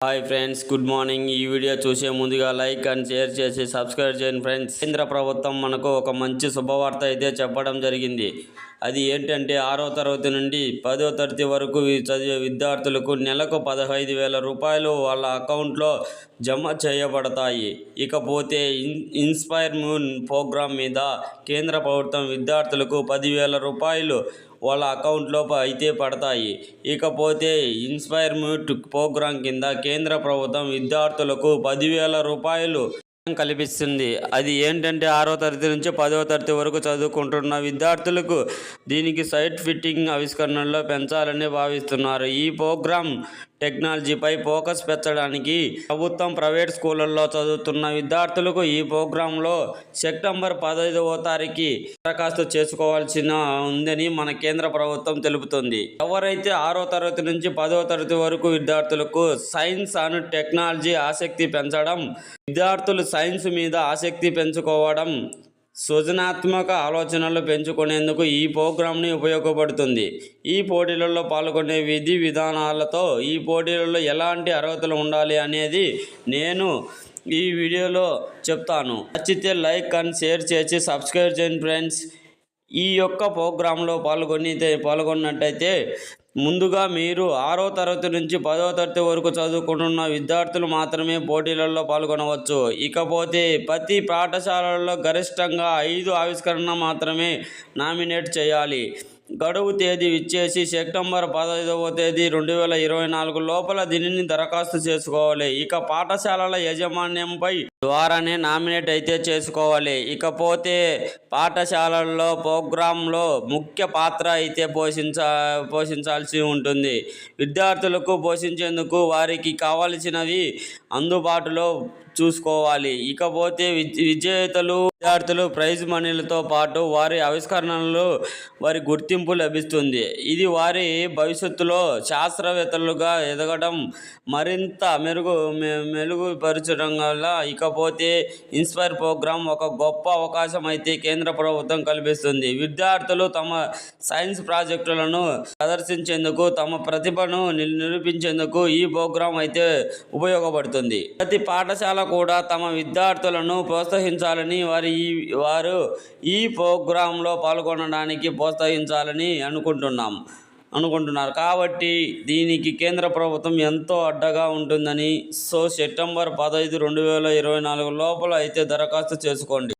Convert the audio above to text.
Hi friends good morning ఈ video చూసే ముందుగా లైక్ అండ్ షేర్ చేసి సబ్స్క్రైబ్ చేయండి ఫ్రెండ్స్ కేంద్ర ప్రభుత్వం మనకు ఒక మంచి శుభవార్త అయితే చెప్పడం జరిగింది. అది ఏంటంటే ఆరో తరగతి నుండి పదో తరగతి వరకు చదివే విద్యార్థులకు నెలకు పదహైదు వేల రూపాయలు వాళ్ళ అకౌంట్లో జమ చేయబడతాయి. ఇకపోతే ఇన్ ఇన్స్పైర్ మూన్ ప్రోగ్రాం మీద కేంద్ర ప్రభుత్వం విద్యార్థులకు పదివేల రూపాయలు వాళ్ళ అకౌంట్లో అయితే పడతాయి. ఇకపోతే ఇన్స్పైర్ మ్యూట్ ప్రోగ్రాం కింద కేంద్ర ప్రభుత్వం విద్యార్థులకు పదివేల రూపాయలు కల్పిస్తుంది. అది ఏంటంటే ఆరో తరగతి నుంచి పదవ తరగతి వరకు చదువుకుంటున్న విద్యార్థులకు దీనికి సైట్ ఫిట్టింగ్ ఆవిష్కరణలో పెంచాలని భావిస్తున్నారు. ఈ ప్రోగ్రాం టెక్నాలజీపై ఫోకస్ పెంచడానికి ప్రభుత్వం ప్రైవేట్ స్కూళ్ళల్లో చదువుతున్న విద్యార్థులకు ఈ ప్రోగ్రాంలో సెప్టెంబర్ పదహైదవ తారీఖు దరఖాస్తు చేసుకోవాల్సిన ఉందని మన కేంద్ర ప్రభుత్వం తెలుపుతుంది. ఎవరైతే ఆరో తరగతి నుంచి పదవ తరగతి వరకు విద్యార్థులకు సైన్స్ అండ్ టెక్నాలజీ ఆసక్తి పెంచడం విద్యార్థులు సైన్స్ మీద ఆసక్తి పెంచుకోవడం సృజనాత్మక ఆలోచనలు పెంచుకునేందుకు ఈ ప్రోగ్రాంని ఉపయోగపడుతుంది. ఈ పోటీలలో పాల్గొనే విధి విధానాలతో ఈ పోటీలలో ఎలాంటి అర్హతలు ఉండాలి అనేది నేను ఈ వీడియోలో చెప్తాను. నచ్చితే లైక్ అండ్ షేర్ చేసి సబ్స్క్రైబ్ చేయండి ఫ్రెండ్స్. ఈ యొక్క ప్రోగ్రాంలో పాల్గొని పాల్గొన్నట్టయితే ముందుగా మీరు ఆరో తరగతి నుంచి పదో తరగతి వరకు చదువుకుంటున్న విద్యార్థులు మాత్రమే పోటీలలో పాల్గొనవచ్చు. ఇకపోతే ప్రతి పాఠశాలలో గరిష్టంగా ఐదు ఆవిష్కరణ మాత్రమే నామినేట్ చేయాలి. గడువు తేదీ ఇచ్చేసి సెప్టెంబర్ పదహైదవ తేదీ రెండు వేల ఇరవై నాలుగు లోపల దీనిని దరఖాస్తు చేసుకోవాలి. ఇక పాఠశాలల యాజమాన్యంపై ద్వారానే నామినేట్ అయితే చేసుకోవాలి. ఇకపోతే పాఠశాలల్లో ప్రోగ్రాంలో ముఖ్య పాత్ర అయితే పోషించ పోషించాల్సి ఉంటుంది. విద్యార్థులకు పోషించేందుకు వారికి కావలసినవి అందుబాటులో చూసుకోవాలి. ఇకపోతే విజ్- విజేతలు విద్యార్థులు ప్రైజ్ మనీలతో పాటు వారి ఆవిష్కరణలు వారి గుర్తింపు లభిస్తుంది. ఇది వారి భవిష్యత్తులో శాస్త్రవేత్తలుగా ఎదగడం మరింత మెరుగు మె- మెరుగుపరచడం వల్ల ఇకపోతే ఇన్స్పైర్ ప్రోగ్రాం ఒక గొప్ప అవకాశం అయితే కేంద్ర ప్రభుత్వం కల్పిస్తుంది. విద్యార్థులు తమ సైన్స్ ప్రాజెక్టులను ప్రదర్శించేందుకు తమ ప్రతిభను నిరూపించేందుకు ఈ ప్రోగ్రాం అయితే ఉపయోగపడుతుంది. ప్రతి పాఠశాల కూడా తమ విద్యార్థులను ప్రోత్సహించాలని వారి ఈ వారు ఈ ప్రోగ్రాంలో పాల్గొనడానికి ప్రోత్సహించాలని అనుకుంటున్నాం అనుకుంటున్నారు. కాబట్టి దీనికి కేంద్ర ప్రభుత్వం ఎంతో అడ్డగా ఉంటుందని సో సెప్టెంబర్ పదహైదు రెండు వేల ఇరవై నాలుగు లోపల అయితే దరఖాస్తు చేసుకోండి.